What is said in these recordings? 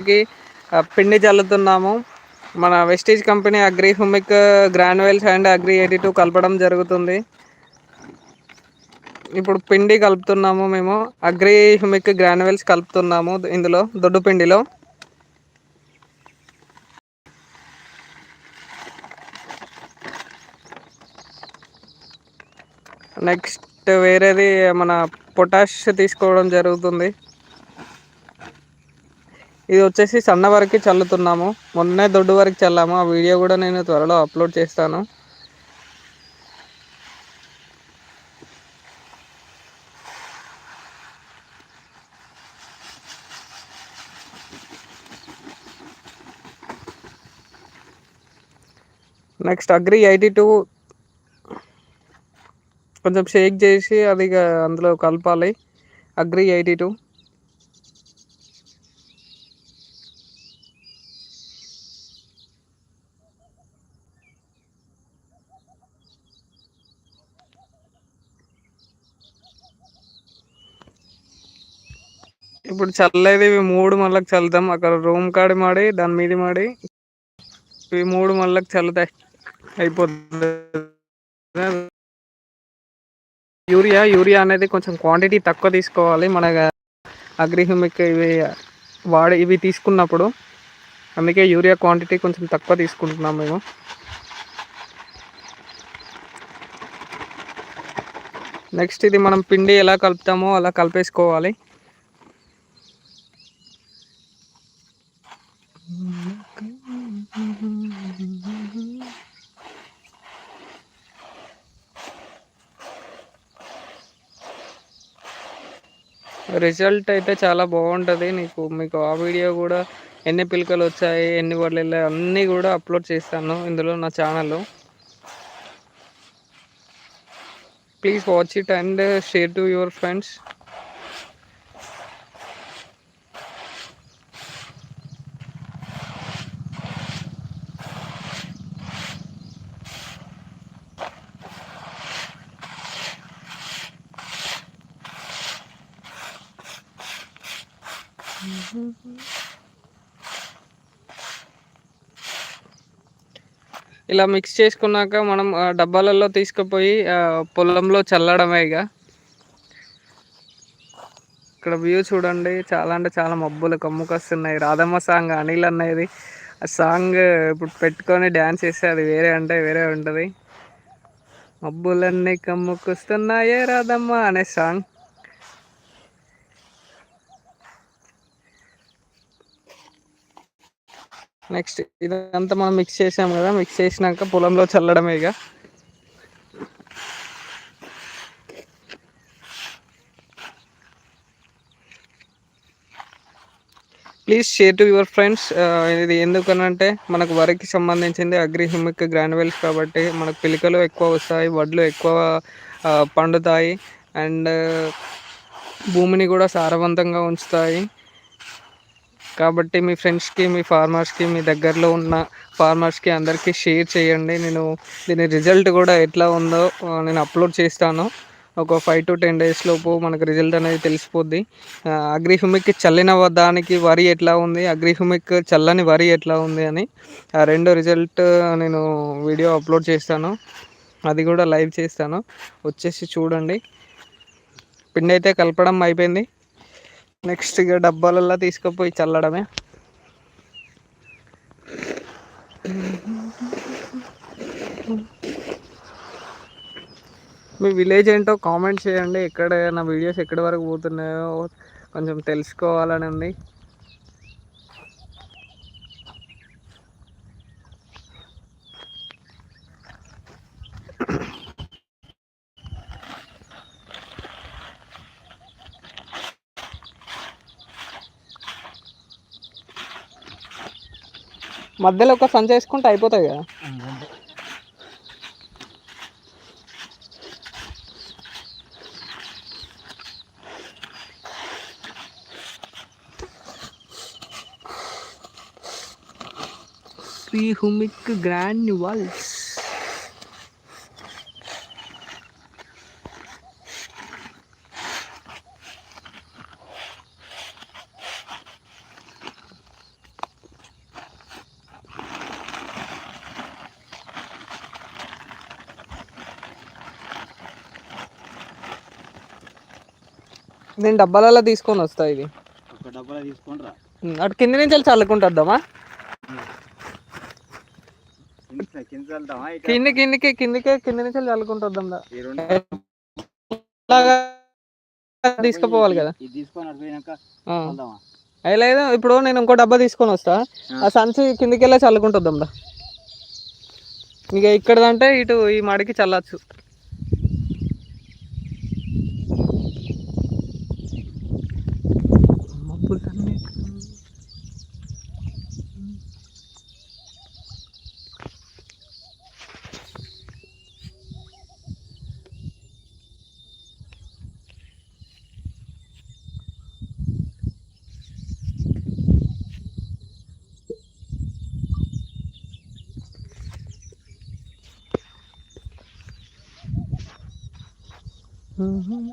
కి పిండి చల్లుతున్నాము. మన Vestige company agri humic granules and agri eighty two కలపడం జరుగుతుంది. ఇప్పుడు పిండి కలుపుతున్నాము మేము. అగ్రి హుమిక్ గ్రాన్వెల్స్ కలుపుతున్నాము ఇందులో దొడ్డు పిండిలో. నెక్స్ట్ వేరేది మన పొటాష్ తీసుకోవడం జరుగుతుంది. ఇది వచ్చేసి సన్న వరకు చల్లుతున్నాము. మొన్నే దొడ్డు వరకు చల్లాము. ఆ వీడియో కూడా నేను త్వరలో అప్లోడ్ చేస్తాను. నెక్స్ట్ అగ్రి ఎయిటీ టూ కొంచెం షేక్ చేసి అది అందులో కలపాలి. Agri eighty two. ఇప్పుడు చల్లేది ఇవి మూడు మళ్ళకి చల్లుతాం అక్కడ రూమ్ కాడి మాడి దాని మీది మాడి. ఇవి మూడు మళ్ళకి చల్లుతాయి. అయిపోతుంది. యూరియా యూరియా అనేది కొంచెం క్వాంటిటీ తక్కువ తీసుకోవాలి. మన అగ్రిహ్యూమిక్ ఇవి వాడి ఇవి తీసుకున్నప్పుడు అందుకే యూరియా క్వాంటిటీ కొంచెం తక్కువ తీసుకుంటున్నాం మేము. నెక్స్ట్ ఇది మనం పిండి ఎలా కలుపుతామో అలా కలిపేసుకోవాలి. రిజల్ట్ అయితే చాలా బాగుంటుంది. నీకు మీకు ఆ వీడియో కూడా ఎన్ని పిలకలు వచ్చాయి ఎన్ని వాళ్ళు వెళ్ళాయి అన్నీ కూడా అప్లోడ్ చేస్తాను ఇందులో నా ఛానల్లో please watch it and share to your friends ఇలా మిక్స్ చేసుకున్నాక మనం డబ్బాలలో తీసుకుపోయి పొలంలో చల్లడమే ఇక. ఇక్కడ వ్యూ చూడండి. చాలా అంటే చాలా మబ్బులు కమ్ముకొస్తున్నాయి రాధమ్మ సాంగ్ అనిల్ అనేది ఆ సాంగ్ ఇప్పుడు పెట్టుకొని డ్యాన్స్ చేస్తే అది వేరే అంటే వేరే ఉంటుంది. మబ్బులన్నీ కమ్ముకొస్తున్నాయే రాధమ్మ అనే సాంగ్ నెక్స్ట్ ఇదంతా మనం మిక్స్ చేసాం కదా మిక్స్ చేసినాక పొలంలో చల్లడమే ఇక. Please share to your friends ఇది ఎందుకనంటే మనకు వరికి సంబంధించింది అగ్రిహిమిక్ గ్రానువెల్స్ కాబట్టి మనకు పిలికలు ఎక్కువ వస్తాయి వడ్లు ఎక్కువ పండుతాయి. అండ్ భూమిని కూడా సారవంతంగా ఉంచుతాయి. కాబట్టి మీ ఫ్రెండ్స్కి మీ ఫార్మర్స్కి మీ దగ్గరలో ఉన్న ఫార్మర్స్కి అందరికీ షేర్ చేయండి. నేను దీని రిజల్ట్ కూడా ఎట్లా ఉందో నేను అప్లోడ్ చేస్తాను. ఒక ఫైవ్ టు టెన్ డేస్ లోపు మనకు రిజల్ట్ అనేది తెలిసిపోద్ది. అగ్రిహ్యూమిక్ చల్లిన దానికి వరి ఎట్లా ఉంది అగ్రిహ్యూమిక్ చల్లని వరి ఎట్లా ఉంది అని. ఆ రెండు రిజల్ట్ నేను వీడియో అప్లోడ్ చేస్తాను. అది కూడా లైవ్ చేస్తాను. వచ్చేసి చూడండి. పిండి అయితే కలపడం అయిపోయింది. నెక్స్ట్ ఇక డబ్బాలల్లా తీసుకుపోయి చల్లడమే. మీ విలేజ్ ఏంటో కామెంట్ చేయండి. ఎక్కడ నా వీడియోస్ ఎక్కడి వరకు పోతున్నాయో కొంచెం తెలుసుకోవాలని ఉంది మధ్యలో ఒక సంచి వేసుకుంటే అయిపోతాయి కదా. Three humic granules. నేను డబ్బాలలో తీసుకొని వస్తా ఇది. ఒక డబ్బాలో తీసుకొని రా ఉమ్, అటు కింద నుంచి వెళ్ళి చల్లుకుంటుందామా కింద కిందికి కిందికే కింద నుంచి వెళ్ళి చల్లుకుంటుందాం తీసుకుపోవాలి కదా? అటు అయి లేదు ఇప్పుడు నేను ఇంకో డబ్బా తీసుకొని వస్తా. ఆ. సంచి కిందికి వెళ్ళి చల్లుకుంటుందాం దా ఇక ఇక్కడదంటే ఇటు ఈ మడికి చల్లచ్చు. Mm-hmm.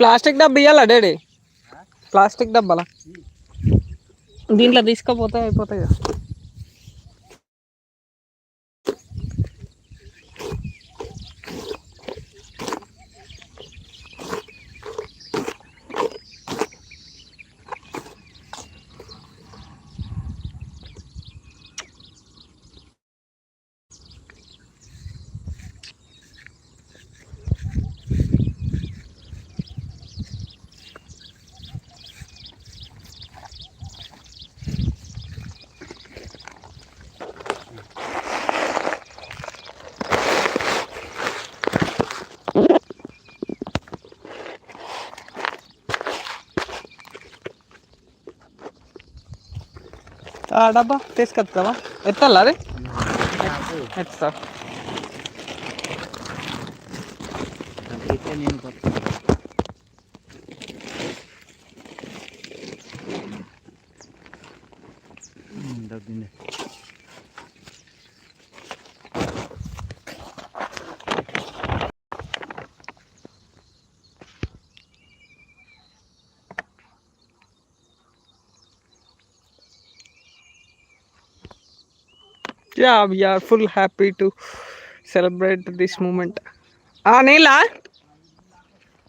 ప్లాస్టిక్ డబ్బా ఇవ్వాలా డాడీ? ప్లాస్టిక్ డబ్బాలా? దీంట్లో తీసుకపోతే అయిపోతాయి కదా. ఆ డబ్బా తీసుకొస్తావా? ఎత్తాలా అది ఎత్తా అంతే నేను కొత్త డబ్బింది yeah we are full happy to celebrate this moment నీలా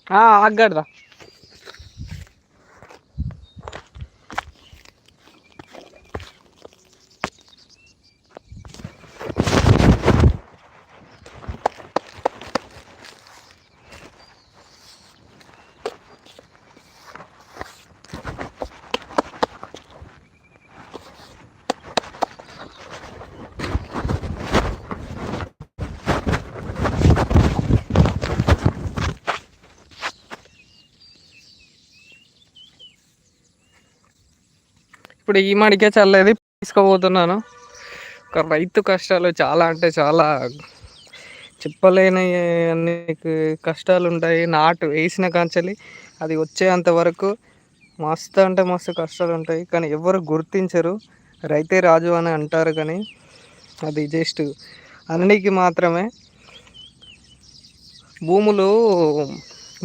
ఆగడదా ఇప్పుడు ఈ మడికే చల్లేది తీసుకోబోతున్నాను ఒక రైతు కష్టాలు చాలా అంటే చాలా చెప్పలేని అన్ని కష్టాలు ఉంటాయి నాటు వేసిన కాంచలి అది వచ్చేంత వరకు మస్తు అంటే మస్తు కష్టాలు ఉంటాయి కానీ ఎవరు గుర్తించరు. రైతే రాజు అని అంటారు కానీ అది జస్ట్ అన్నికి మాత్రమే. భూములు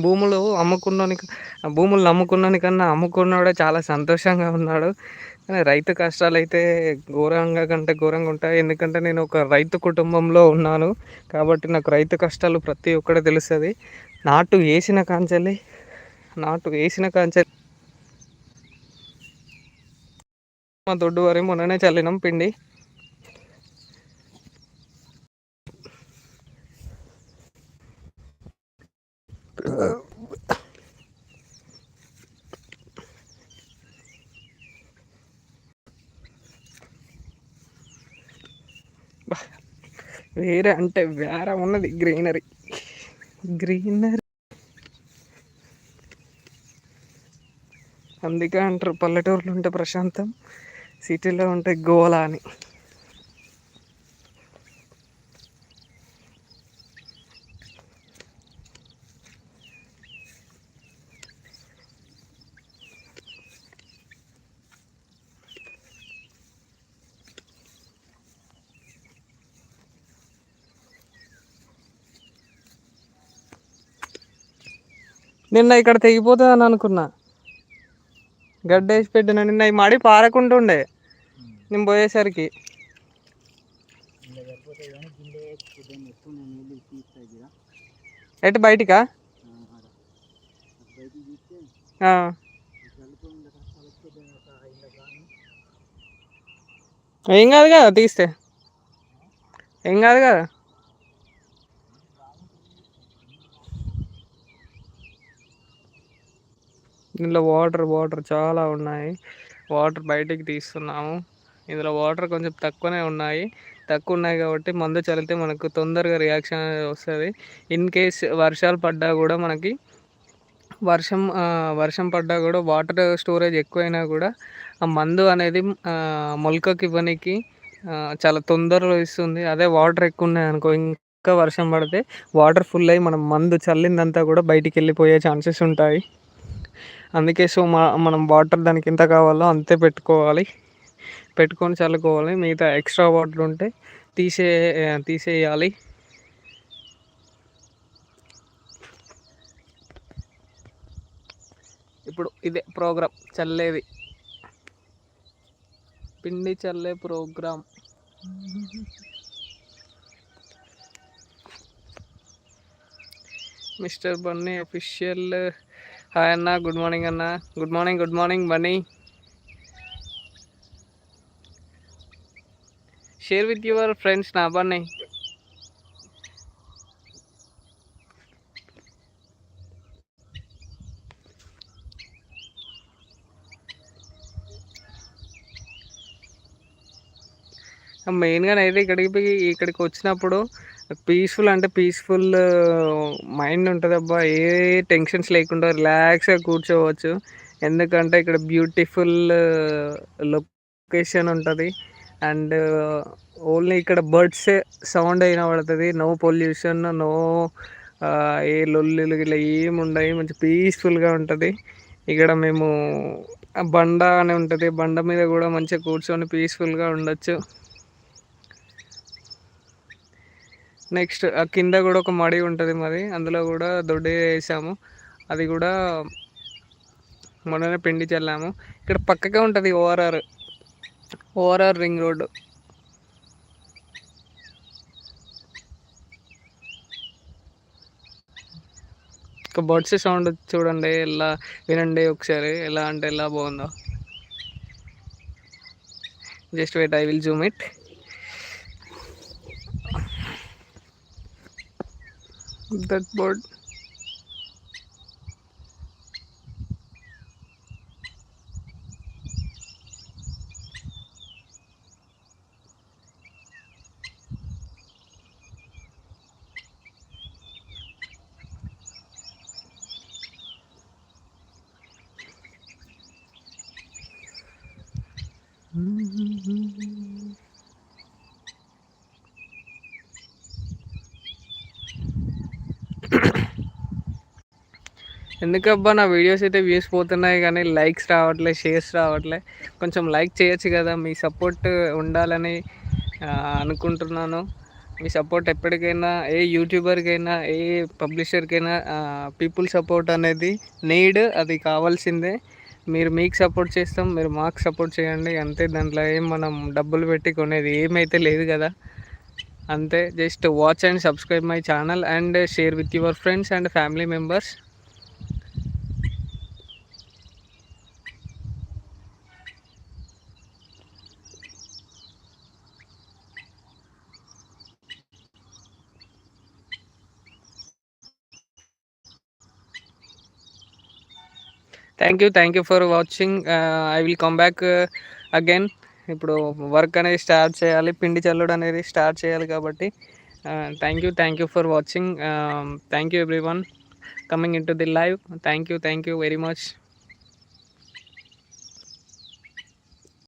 భూములు అమ్ముకున్న భూములు నమ్ముకున్నోని కన్నా అమ్ముకున్నాడే చాలా సంతోషంగా ఉన్నాడు. కానీ రైతు కష్టాలు అయితే ఘోరంగా కంటే ఘోరంగా ఉంటాయి. ఎందుకంటే నేను ఒక రైతు కుటుంబంలో ఉన్నాను. కాబట్టి నాకు రైతు కష్టాలు ప్రతి ఒక్కటి తెలుస్తుంది. నాటు వేసిన కాంచెల్లి నాటు వేసిన కాంచెల్లి మా దొడ్డు వరి మొన్ననే చల్లినాం పిండి. వేరే అంటే వేరే ఉన్నది గ్రీనరీ. గ్రీనరీ. అందుకే అంటారు పల్లెటూరులో ఉంటే ప్రశాంతం సిటీలో ఉంటే గోల అని. నిన్న ఇక్కడ తెగిపోతుంది అని అనుకున్నా. గడ్డ వేసి పెట్టిన నిన్న ఈ మడి పారకుంటుండే. నేను పోయేసరికి. ఇలా ఎటు బయటికా? ఏం కాదు కదా తీస్తే. ఏం కాదు కదా? ఇందులో వాటర్ వాటర్ చాలా ఉన్నాయి. వాటర్ బయటికి తీస్తున్నాము. ఇందులో వాటర్ కొంచెం తక్కువనే ఉన్నాయి. తక్కువ ఉన్నాయి కాబట్టి మందు చల్లితే మనకు తొందరగా రియాక్షన్ అనేది వస్తుంది. ఇన్ కేస్ వర్షాలు పడ్డా కూడా మనకి వర్షం వర్షం పడ్డా కూడా వాటర్ స్టోరేజ్ ఎక్కువైనా కూడా ఆ మందు అనేది మొలకకి ఇవ్వనికి చాలా తొందరలో ఇస్తుంది. అదే వాటర్ ఎక్కువ ఉన్నాయి అనుకో ఇంకా వర్షం పడితే వాటర్ ఫుల్ అయ్యి మనం మందు చల్లిందంతా కూడా బయటికి వెళ్ళిపోయే ఛాన్సెస్ ఉంటాయి. అందుకే సో మా మనం వాటర్ దానికి ఎంత కావాలో అంతే పెట్టుకోవాలి. పెట్టుకొని చల్లుకోవాలి. మిగతా ఎక్స్ట్రా వాటర్ ఉంటే తీసే తీసేయాలి. ఇప్పుడు ఇదే ప్రోగ్రామ్ చల్లేది. పిండి చల్లే program mister Bunny official hi అన్న. గుడ్ మార్నింగ్ అన్న. Good morning good morning Bunny share with your friends నా బన్నీ మెయిన్గా అయితే ఇక్కడికి పోయి ఇక్కడికి వచ్చినప్పుడు పీస్ఫుల్ అంటే పీస్ఫుల్ మైండ్ ఉంటుంది అబ్బా ఏ టెన్షన్స్ లేకుండా రిలాక్స్గా కూర్చోవచ్చు. ఎందుకంటే ఇక్కడ బ్యూటిఫుల్ లొకేషన్ ఉంటుంది. అండ్ ఓన్లీ ఇక్కడ బర్డ్సే సౌండ్ అయినా పడుతుంది. నో పొల్యూషన్ నో ఏ లొల్లులు ఇలా ఏమి ఉండవు. మంచి పీస్ఫుల్గా ఉంటుంది. ఇక్కడ మేము బండ అని ఉంటుంది. బండ మీద కూడా మంచిగా కూర్చొని పీస్ఫుల్గా ఉండొచ్చు. నెక్స్ట్ ఆ కింద కూడా ఒక మడి ఉంటుంది మరి. అందులో కూడా దొడ్డి వేసాము. అది కూడా మొన్ననే పిండి చల్లాము. ఇక్కడ పక్కకే ఉంటుంది ఓఆర్ఆర్ ఓఆర్ఆర్ రింగ్ రోడ్ ఒక బర్డ్స్ సౌండ్ చూడండి ఎలా వినండి ఒకసారి. ఎలా అంటే ఎలా బాగుందో. Just wait I will zoom it. That bird ఎందుకబ్బా నా వీడియోస్ అయితే వ్యూస్ పోతున్నాయి కానీ లైక్స్ రావట్లే షేర్స్ రావట్లే. కొంచెం లైక్ చేయొచ్చు కదా మీ సపోర్ట్ ఉండాలని అనుకుంటున్నాను. మీ సపోర్ట్ ఎప్పటికైనా ఏ యూట్యూబర్కైనా ఏ పబ్లిషర్కైనా పీపుల్ సపోర్ట్ అనేది నీడ్ అది కావాల్సిందే. మీరు మీకు సపోర్ట్ చేస్తాం మీరు మాకు సపోర్ట్ చేయండి. అంతే దాంట్లో ఏం మనం డబ్బులు పెట్టి కొనేది ఏమైతే లేదు కదా. అంతే just watch and subscribe my channel and share with your friends and family members thank you thank you for watching I will come back again ఇప్పుడు వర్క్ అనేది స్టార్ట్ చేయాలి పిండి చల్లడం అనేది స్టార్ట్ చేయాలి కాబట్టి. Thank you thank you for watching thank you everyone coming into the live thank you thank you very much